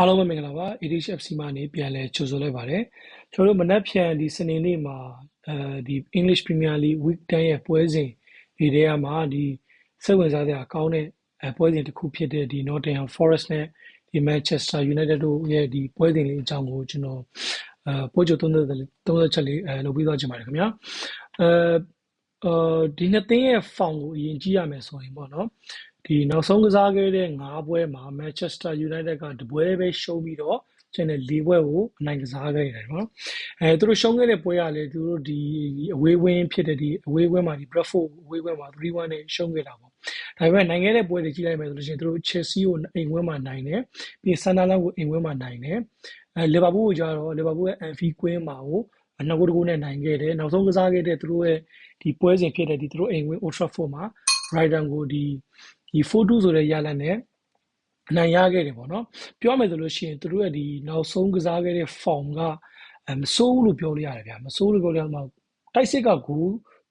အားလုံးပဲမင်္ဂလာပါ ADHFC မှာနေပြန်လဲကြိုဆိုလိုက်ပါတယ်ကျွန်တော်တို့မနက်ဖြန်ဒီစနေနေ့မှာအဲဒီ English Premier League Week 10ရဲ့ပွဲစဉ်ဒီထဲမှာဒီစိတ်ဝင်စားစရာကောင်းတဲ့ပွဲစဉ်တစ်ခုဖြစ်တဲ့ဒီ Nottingham Forest နဲ့ဒီ Manchester United တို့ရဲ့ဒီပွဲစဉ်လေးအကြောင်းကိုကျွန်တော်အဲပို့ကြသုံးသက်သုံးသက်ချက်လေးအဲလုပ်ပြီးသွားချင်ပါတယ်ခင်ဗျာအဲဒီနှစ်သင်းရဲ့ form ကိုအရင်ကြည့်ရမယ်ဆိုရင်ပေါ့နော် ဒီနောက်ဆုံးကစားခဲ့တဲ့၅ပွဲမှာ Manchester United ကတပွဲပဲရှုံးပြီးတော့ကျန်တဲ့၄ပွဲကိုအနိုင်ကစားခဲ့တယ်နော်အဲသူတို့ရှုံးခဲ့တဲ့ပွဲကလည်းသူတို့ဒီအဝေးဝင်းဖြစ်တဲ့ဒီအဝေးဝင်းမှာဒီ Bradford အဝေးဝင်းမှာ3-1နဲ့ရှုံးခဲ့တာပေါ့ဒါပေမဲ့နိုင်ခဲ့တဲ့ပွဲတွေကြည့်လိုက်မယ်ဆိုလို့ရှိရင်သူတို့ Chelsea ကိုအိမ်ဝင်းမှာနိုင်တယ်ပြီး Sunderland ကိုအိမ်ဝင်းမှာနိုင်တယ်အဲ Liverpool ကိုကြတော့ Liverpool ရဲ့ Anfield ကွင်းမှာကိုနှစ်ဂိုးတဂိုးနဲ့နိုင်ခဲ့တယ်နောက်ဆုံးကစားခဲ့တဲ့သူတို့ရဲ့ဒီပွဲစဉ်ဖြစ်တဲ့ဒီသူတို့အိမ်ဝင်း Old Trafford မှာ Brighton ကိုဒီ ဒီ4-2ဆိုတဲ့ရလဒ်နဲ့အနိုင်ရခဲ့တယ်ပေါ့နော်ပြောမယ်ဆိုလို့ရှိရင်သူတို့ရဲ့ဒီနောက်ဆုံးကစားခဲ့တဲ့ form ကမဆိုးလို့ပြောလို့ရတယ်ဗျာမဆိုးလို့ပြောလို့ရမှာတိုက်စစ်ကဂူ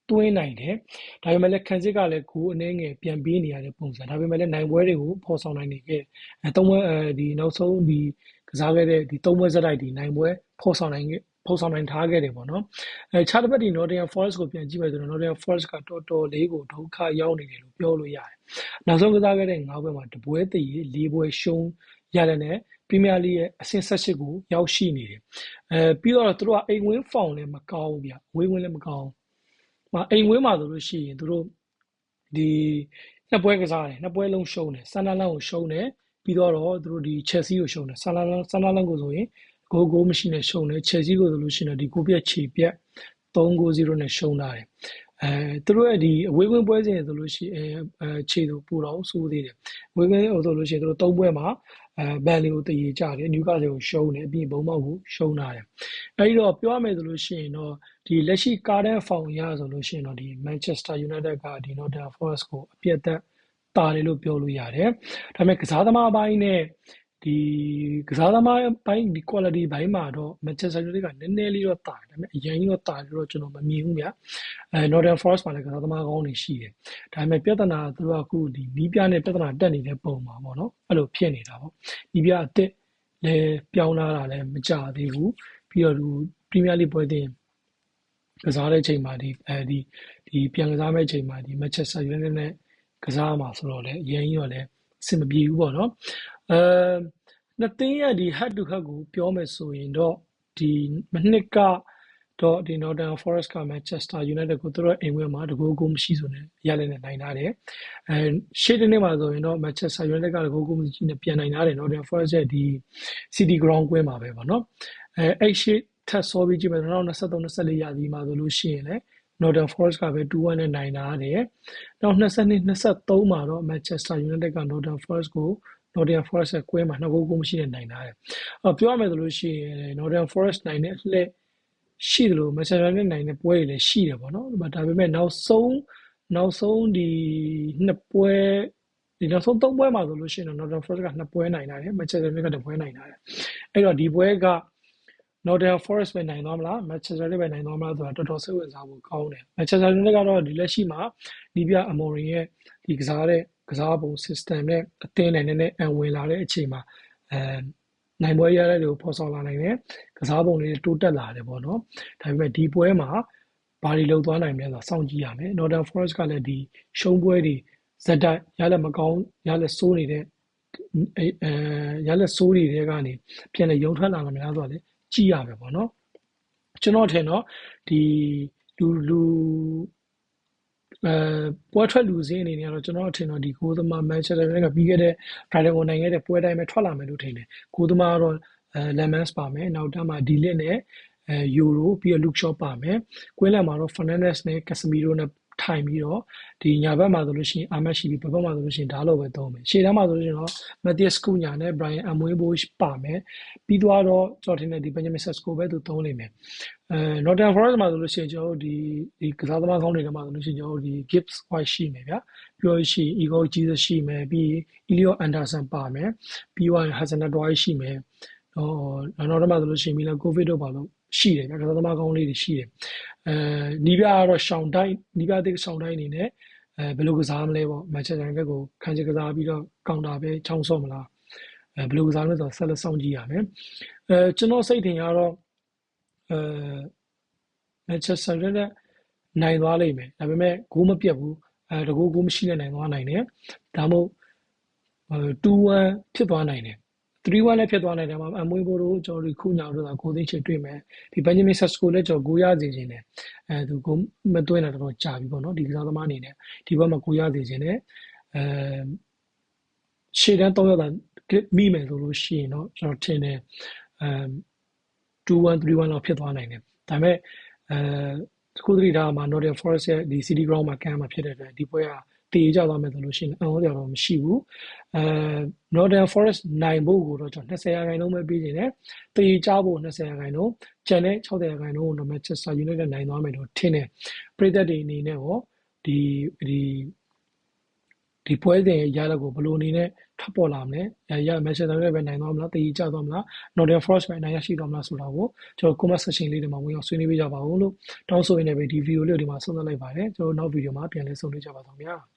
တွင်းနိုင်တယ်ဒါပေမဲ့လည်းခံစစ်ကလည်းဂူအနှဲငယ်ပြန်ပေးနေရတဲ့ပုံစံဒါပေမဲ့လည်းနိုင်ပွဲတွေကိုဖော်ဆောင်နိုင်နေခဲ့အဲသုံးပွဲအဲဒီနောက်ဆုံးဒီကစားခဲ့တဲ့ဒီသုံးပွဲစတိုက်ဒီနိုင်ပွဲဖော်ဆောင်နိုင်ခဲ့ ဖော်ဆောင်နိုင်ထားခဲ့တယ်ပေါ့နော်အဲခြားတစ်ပတ်ဒီ Nottingham Forest ကိုပြန်ကြည့်မယ်ဆိုတော့ Nottingham Forest ကတော်တော်လေးကိုဒုက္ခရောက်နေတယ်လို့ပြောလို့ရတယ်နောက်ဆုံးကစားခဲ့တဲ့၅ပွဲမှာတပွဲတည်၄ပွဲရှုံးရတဲ့နဲ့ပရီးမီးယားလိရဲ့အဆင့်၁၈ကိုရောက်ရှိနေတယ်အဲပြီးတော့သူတို့ကအိမ်ဝင်းဖောင်လည်းမကောင်းဘူးဗျဝေးဝင်းလည်းမကောင်းဘူးမအိမ်ဝင်းမှာဆိုလို့ရှိရင်သူတို့ဒီနှစ်ပွဲကစားတယ်နှစ်ပွဲလုံးရှုံးတယ်ဆန်နာလန်ကိုရှုံးတယ်ပြီးတော့သူတို့ဒီ Chelsea ကိုရှုံးတယ်ဆန်နာလန်ဆန်နာလန်ကိုဆိုရင် ဂိုးဂိုးမရှိနဲ့ရှုံးတယ် Chelsea ကိုဆိုလို့ရှိရင်ဒီကိုပြက်ခြေပြက်3-0နဲ့ရှုံးထားတယ်အဲသူတို့ရဲ့ဒီအဝေးဝင်ပွဲစဉ်ဆိုလို့ရှိရင်အဲခြေသူပူတော့စိုးသေးတယ်ဝေးဝင်ဆိုလို့ရှိရင်သူတို့၃ပွဲမှာအဲဘန်လီကိုတည်ကြတယ်နျူကာဆယ်ကိုရှုံးတယ်ပြီးဘုံမောက်ကိုရှုံးထားတယ်အဲဒီတော့ပြောရမယ်ဆိုလို့ရှိရင်တော့ဒီလက်ရှိကားတန်းဖောင်ရဆိုလို့ရှိရင်တော့ဒီ Manchester United ကဒီ Nottingham Forest ကိုအပြတ်သက်တာတယ်လို့ပြောလို့ရတယ်ဒါပေမဲ့ကစားသမားပိုင်းနဲ့ ဒီကစားသမားပိုင်းဒီ quality ဘိုင်းမှာတော့ Manchester United ကနည်းနည်းလေးတော့တာတယ်ဒါပေမဲ့အရင်ကြီးတော့တာတယ်တော့ကျွန်တော်မမြင်ဘူးဗျာအဲ Northern Forest မှာလည်းကစားသမားကောင်းတွေရှိတယ်ဒါပေမဲ့ပြဿနာသူကအခုဒီနီးပြနဲ့ပြဿနာတက်နေတဲ့ပုံမှာပေါ့နော်အဲ့လိုဖြစ်နေတာပေါ့နီးပြအစ်စ်လည်းပြောင်းလာတာလည်းမကြသေးဘူးပြီးတော့ဒီ Premier League ပွဲတင်ကစားတဲ့ချိန်မှာဒီအဲဒီဒီပြန်ကစားမဲ့ချိန်မှာဒီ Manchester United နဲ့ကစားမှာဆိုတော့လေအရင်ကြီးတော့လည်း အဆင်မပြေဘူးပေါ့နော်အဲနှစ်သင်းရဲ့ဒီ head to head ကိုပြောမယ်ဆိုရင်တော့ဒီမနှစ်ကတော့ဒီ Northern Forest က Manchester United ကိုသူတို့အိမ်ဝဲမှာတကူကိုမရှိဆိုနေရလဲနေနိုင်တာတယ်အဲရှေ့တနေ့မှာဆိုရင်တော့ Manchester United ကတကူကိုမရှိနေပြန်နိုင်တာတယ် Northern Forest ရဲ့ဒီ City Ground ကွင်းမှာပဲပေါ့နော်အဲအဲ့ရှေ့ထပ်စောပြီးကြည့်မယ်တော့23 24ရာသီမှာဆိုလို့ရှိရင်လည်း Northern Forest ကပဲ2-1နဲ့နိုင်တာတယ်။နောက်22 23မှာတော့ Manchester United က Northern Forest ကို Nottingham Forest ရဲ့ကွင်းမှာနှစ်ဂိုးကိုမရှိနဲ့နိုင်တာတယ်။အော်ပြောရမယ်ဆိုလို့ရှိရင် Nottingham Forest နိုင်တဲ့အလှည့်ရှိတယ်လို့ Manchester United နိုင်တဲ့ပွဲတွေလည်းရှိတယ်ပေါ့နော်။ဒါပေမဲ့နောက်ဆုံးနောက်ဆုံးဒီနှစ်ပွဲဒီနောက်ဆုံးသုံးပွဲမှာဆိုလို့ရှိရင် Nottingham Forest ကနှစ်ပွဲနိုင်တာတယ် Manchester United ကတစ်ပွဲနိုင်တာတယ်။အဲ့တော့ဒီပွဲက Nottingham Forest ပဲနိုင်သွားမလား Manchester United ပဲနိုင်သွားမလားဆိုတာတော်တော်စိတ်ဝင်စားဖို့ကောင်းတယ် Manchester United ကတော့ဒီလက်ရှိမှာဒီပြအမော်ရင်ရဲ့ဒီကစားတဲ့ကစားပုံ system နဲ့အသင်းနဲ့နည်းနည်းအံဝင်လာတဲ့အချိန်မှာအဲနိုင်ပွဲရတဲ့တွေကိုဖော်ဆောင်လာနိုင်တယ်ကစားပုံတွေတိုးတက်လာတယ်ပေါ့နော်ဒါပေမဲ့ဒီပွဲမှာဘာတွေလောက်သွားနိုင်မလဲဆိုတာစောင့်ကြည့်ရမယ် Northern Forest ကလည်းဒီရှုံးပွဲတွေဇက်တိုက်ရလက်မကောင်းရလက်စိုးနေတဲ့အဲရလက်စိုးတွေတဲကနေပြန်လေရုံထွက်လာမှာများဆိုတော့လေ ကြည့်ရမယ်ပေါ့နော်ကျွန်တော်ထင်တော့ဒီလူလူအဲပွဲထွက်လူစင်းအနေနဲ့ကတော့ကျွန်တော်ထင်တော့ဒီကိုသမား Manchester United ကပြီးခဲ့တဲ့ Friday ကိုနိုင်ခဲ့တဲ့ပွဲတိုင်းပဲထွက်လာမယ်လို့ထင်တယ်ကိုသမားကတော့အဲ Lemans ပါမယ်နောက်တန်းမှာ Dilit နဲ့အဲယူရိုပြီးတော့ Luke Shaw ပါမယ်ကွင်းလန်မှာတော့ Fernandes နဲ့ Casemiro နဲ့ ထိုင်ပြီးတော့ဒီညာဘက်မှာဆိုလို့ရှိရင်အာမတ်ရှိပြီးဘက်ဘက်မှာဆိုလို့ရှိရင်ဒါလို့ပဲသုံးမယ်ရှေ့တန်းမှာဆိုလို့ရှိရင်တော့ Matthias Cunha နဲ့ Brian Amwebosh ပါမယ်ပြီးသွားတော့ကျွန်တော်ထင်တယ်ဒီ Benjamin Sesko ပဲသူသုံးလိမ့်မယ်အဲ Nottingham Forest မှာဆိုလို့ရှိရင်ကျွန်တော်တို့ဒီဒီကစားသမားကောင်းတွေထဲမှာဆိုလို့ရှိရင်ကျွန်တော်တို့ဒီ Gibbs White ရှိမယ်ဗျာပြောရှိ Igor Jesus ရှိမယ်ပြီး Elliot Anderson ပါမယ်ပြီးတော့ Hassan Adwai ရှိမယ်ဟောနောက်တော့မှဆိုလို့ရှိရင် Milan Covid တို့ပါလို့ ရှိတယ်ဗျာကစားသမားကောင်းလေးတွေရှိတယ်အဲနီးပြကတော့ရှောင်းတိုင်းနီးပြတဲ့ရှောင်းတိုင်းအနေနဲ့အဲဘယ်လိုကစားမလဲပေါ့မန်ချက်စတာယူနိုက်တက်ကိုခံချကစားပြီးတော့ကောင်တာပဲချောင်းဆော့မလားအဲဘယ်လိုကစားလဲဆိုတော့ဆက်လက်စောင့်ကြည့်ရမယ်အဲကျွန်တော်စိတ်ထင်ကတော့အဲ Manchester United နိုင်သွားလိမ့်မယ်ဒါပေမဲ့ဂိုးမပြတ်ဘူးအဲတကူဂိုးမရှိနဲ့နိုင်သွားနိုင်တယ်ဒါမှမဟုတ်2-1ဖြစ်သွားနိုင်တယ် 3-1လည်းဖြစ်သွားနိုင်တယ်မှာအမွေးဘိုးတို့ကျွန်တော်တို့ခုညာတို့ကကိုသိချင်တွေ့မယ်ဒီဘန်ဂျမင်ဆက်စကိုလည်းကျွန်တော်ကိုရစေခြင်းတယ်အဲသူကိုမသွင်းတာတော့ကြာပြီပေါ့နော်ဒီကစားသမားအနေနဲ့ဒီဘက်မှာကိုရစေခြင်းတယ်အဲရှေ့တန်းတော့ရတာမိမယ်ဆိုလို့ရှိရင်တော့ကျွန်တော်ထင်တယ်အဲ2-1 3-1လောက်ဖြစ်သွားနိုင်တယ်ဒါပေမဲ့အဲခုသတိထားမှာ Nottingham Forest ရဲ့ဒီ City Ground မှာကမ်းမှာဖြစ်တဲ့အတွက်ဒီပွဲက တည်ကြသွားမယ်ဆိုလို့ရှိရင်အံ့ဩစရာတော့မရှိဘူးအဲ Northern Forest နိုင်ဖို့ကိုတော့ကျွန်တော်20ရာခိုင်နှုန်းပဲပေးနေတယ်တည်ကြဖို့20ရာခိုင်နှုန်းကျန်တဲ့60ရာခိုင်နှုန်းကိုတော့ Manchester United နိုင်သွားမယ်လို့ထင်တယ်ပြည်သက်တွေအနေနဲ့ရောဒီဒီဒီပွဲစဉ်ရလဒ်ကိုဘယ်လိုအနေနဲ့ထပ်ပေါ်လာမလဲရရ Manchester United ပဲနိုင်သွားမလားတည်ကြသွားမလား Northern Forest ပဲနိုင်ရရှိသွားမလားဆိုတာကိုကျွန်တော် comment section လေးတွေမှာဝင်ရောက်ဆွေးနွေးပေးကြပါဦးလို့တောင်းဆိုရင်းနဲ့ပဲဒီ video လေးကိုဒီမှာဆုံးသက်လိုက်ပါတယ်ကျွန်တော်နောက် video မှာပြန်လည်ဆုံတွေ့ကြပါတော့ခင်ဗျာ